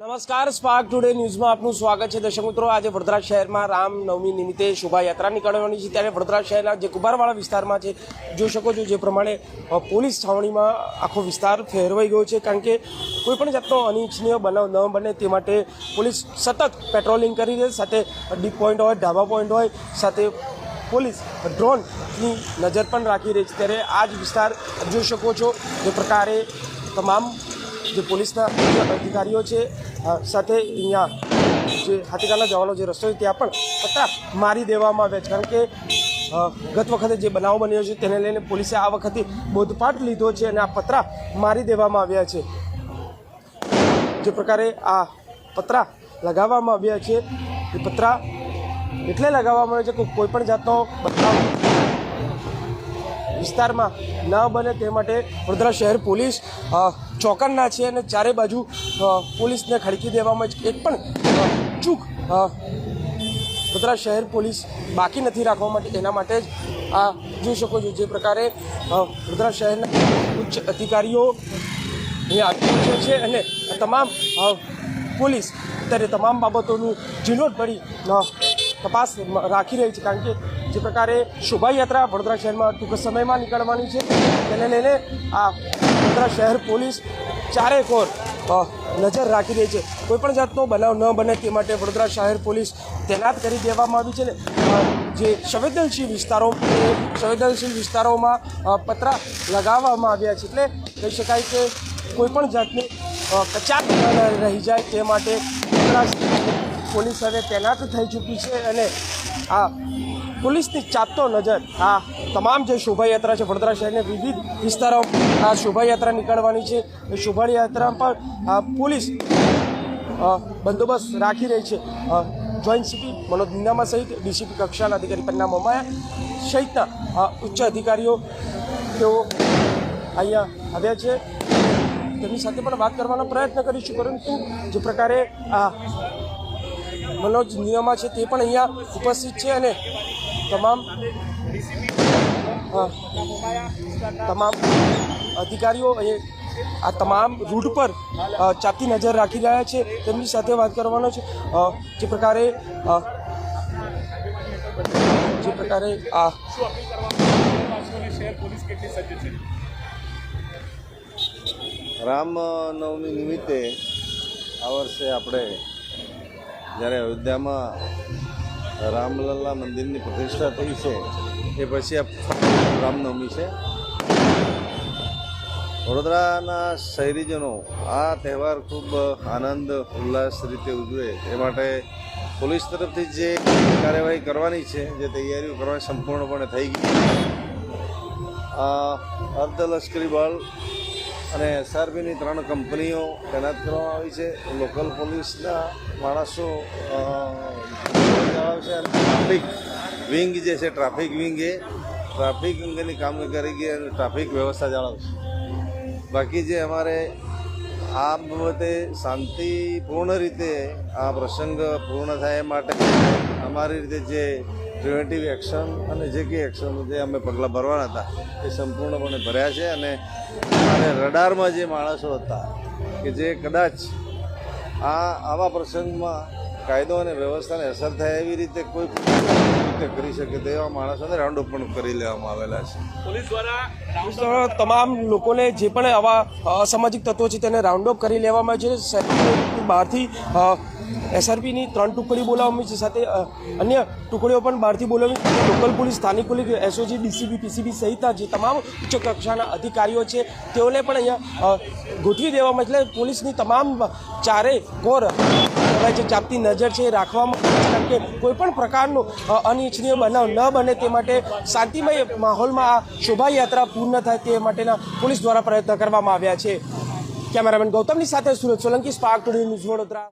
નમસ્કાર, spark today ન્યૂઝમાં આપનું સ્વાગત છે. દર્શક મિત્રો, આજે વડોદરા શહેરમાં રામનવમી નિમિત્તે શોભાયાત્રા નીકળવાની છે. ત્યારે વડોદરા શહેરના જે કુંભારવાળા વિસ્તારમાં છે, જોઈ શકો છો જે પ્રમાણે પોલીસ છાવણીમાં આખો વિસ્તાર ફેરવાઈ ગયો છે. કારણ કે કોઈ પણ જાતનો અનિચ્છનીય બનાવ ન બને તે માટે પોલીસ સતત પેટ્રોલિંગ કરી રહી સાથે ડીપ પોઈન્ટ હોય, ઢાબા પોઈન્ટ હોય, સાથે પોલીસ ડ્રોનની નજર પણ રાખી રહી છે. ત્યારે આ જ વિસ્તાર જોઈ શકો છો. જે પ્રકારે તમામ જે પોલીસના અધિકારીઓ છે સાથે અહીંયા જે હાથીકાના જવાનો જે રસ્તો છે, ત્યાં પણ પત્તા મારી દેવામાં આવ્યા છે. કારણ કે ગત વખતે જે બનાવ બન્યો છે, તેને લઈને પોલીસે આ વખતે બોધપાઠ લીધો છે અને આ પતરા મારી દેવામાં આવ્યા છે. જે પ્રકારે આ પતરા લગાવવામાં આવ્યા છે, એ પતરા એટલે લગાવવામાં આવે છે કે કોઈ પણ જાતનો બદલાવ વિસ્તારમાં ન બને તે માટે વડોદરા શહેર પોલીસ અ, ચોકન્ના છે અને ચારે બાજુ પોલીસને ખડકી દેવામાં જ એક પણ ચૂક વડોદરા શહેર પોલીસ બાકી નથી રાખવા માટે એના માટે જ આ જોઈ શકો છો જે પ્રકારે વડોદરા શહેરના ઉચ્ચ અધિકારીઓ અહીંયા આવી પહોંચ્યા છે અને તમામ પોલીસ અત્યારે તમામ બાબતોનું ઝીણવટભરી તપાસ રાખી રહી છે. કારણ કે જે પ્રકારે શોભાયાત્રા વડોદરા શહેરમાં ટૂંક સમયમાં નીકળવાની છે તેને લઈને આ વડોદરા શહેર પોલીસ ચારે કોર નજર રાખી રહી છે. કોઈપણ જાતનો બનાવ ન બને તે માટે વડોદરા શહેર પોલીસ તૈનાત કરી દેવામાં આવી છે ને જે સંવેદનશીલ વિસ્તારો સંવેદનશીલ વિસ્તારોમાં પતરા લગાવવામાં આવ્યા છે. એટલે કહી શકાય કે કોઈપણ જાતની અ, કચાટ રહી જાય તે માટે વડોદરા પોલીસ હવે તૈનાત થઈ ચૂકી છે અને આ પોલીસની ચાપતો નજર આ તમામ જે શોભાયાત્રા છે, વડોદરા શહેરના વિવિધ વિસ્તારો આ શોભાયાત્રા નીકળવાની છે. એ શોભાયાત્રા આ પોલીસ બંદોબસ્ત રાખી રહી છે. જોઈન્ટ સીપી મનોજ નિનામા સહિત ડીસીપી કક્ષાના અધિકારી પન્ના મમાયા સહિતના ઉચ્ચ અધિકારીઓ તેઓ અહીંયા આવ્યા છે. તેમની સાથે પણ વાત કરવાનો પ્રયત્ન કરીશું, પરંતુ જે પ્રકારે આ મનોજ નિયમા છે તે પણ અહીંયા ઉપસ્થિત છે અને તમામ તમામ અધિકારીઓ અહીં આ તમામ રૂટ પર ચાપતી નજર રાખી રહ્યા છે. તેમની સાથે વાત કરવાનો છે. જે પ્રકારે જે પ્રકારે આ રામનવમી નિમિત્તે આ વર્ષે આપણે જ્યારે અયોધ્યામાં રામલલ્લા મંદિરની પ્રતિષ્ઠા થઈ છે એ પછી આ રામનવમી છે. વડોદરાના શહેરીજનો આ તહેવાર ખૂબ આનંદ, ઉલ્લાસ રીતે ઉજવે. એ માટે પોલીસ તરફથી જે કાર્યવાહી કરવાની છે, જે તૈયારીઓ કરવાની સંપૂર્ણપણે થઈ ગઈ આ અર્ધલશ્કરી બળ અને એસઆરબીની ત્રણ કંપનીઓ તૈનાત કરવામાં આવી છે. લોકલ પોલીસના માણસો આવે છે ટ્રાફિક વિંગ જે છે, ટ્રાફિક વિંગ ટ્રાફિક અંગેની કામગીરી અને ટ્રાફિક વ્યવસ્થા જાળવશે. બાકી જે અમારે આ બાબતે શાંતિપૂર્ણ રીતે આ પ્રસંગ પૂર્ણ થાય માટે અમારી રીતે જે પ્રિવેન્ટિવ એક્શન અને જે કંઈ એક્શન જે અમે પગલાં ભરવાના હતા, એ સંપૂર્ણપણે ભર્યા છે અને અને રડારમાં જે માણસો હતા, કે જે કદાચ આ આવા પ્રસંગમાં કાયદો અને વ્યવસ્થાને અસર થાય એવી રીતે કોઈ રીતે કરી શકે તેવા માણસોને રાઉન્ડ અપ પણ કરી લેવામાં આવેલા છે. પોલીસ દ્વારા તમામ લોકોને જે પણ આવા અસામાજિક તત્વો છે તેને રાઉન્ડ અપ કરી લેવામાં આવે છે. બહારથી એસઆરપીની ત્રણ ટુકડી બોલાવવામાં છે. સાથે અન્ય ટુકડીઓ પણ બહારથી બોલાવી છે. લોકલ પોલીસ સ્થાનિક પોલીસ એસઓજી ડીસીબી પીસીબી સહિતના જે તમામ ઉચ્ચ કક્ષાના અધિકારીઓ છે તેઓને પણ અહીંયા ગોઠવી દેવામાં એટલે પોલીસની તમામ ચારે કોર કહેવાય છે ચાપતી નજર છે એ રાખવામાં કારણ કે કોઈપણ પ્રકારનો અનિચ્છનીય બનાવ ન બને તે માટે શાંતિમય માહોલમાં આ શોભાયાત્રા પૂર્ણ થાય તે માટેના પોલીસ દ્વારા પ્રયત્ન કરવામાં આવ્યા છે. કેમેરામેન ગૌતમની સાથે Surat Solanki, Spark Today News Vadodara.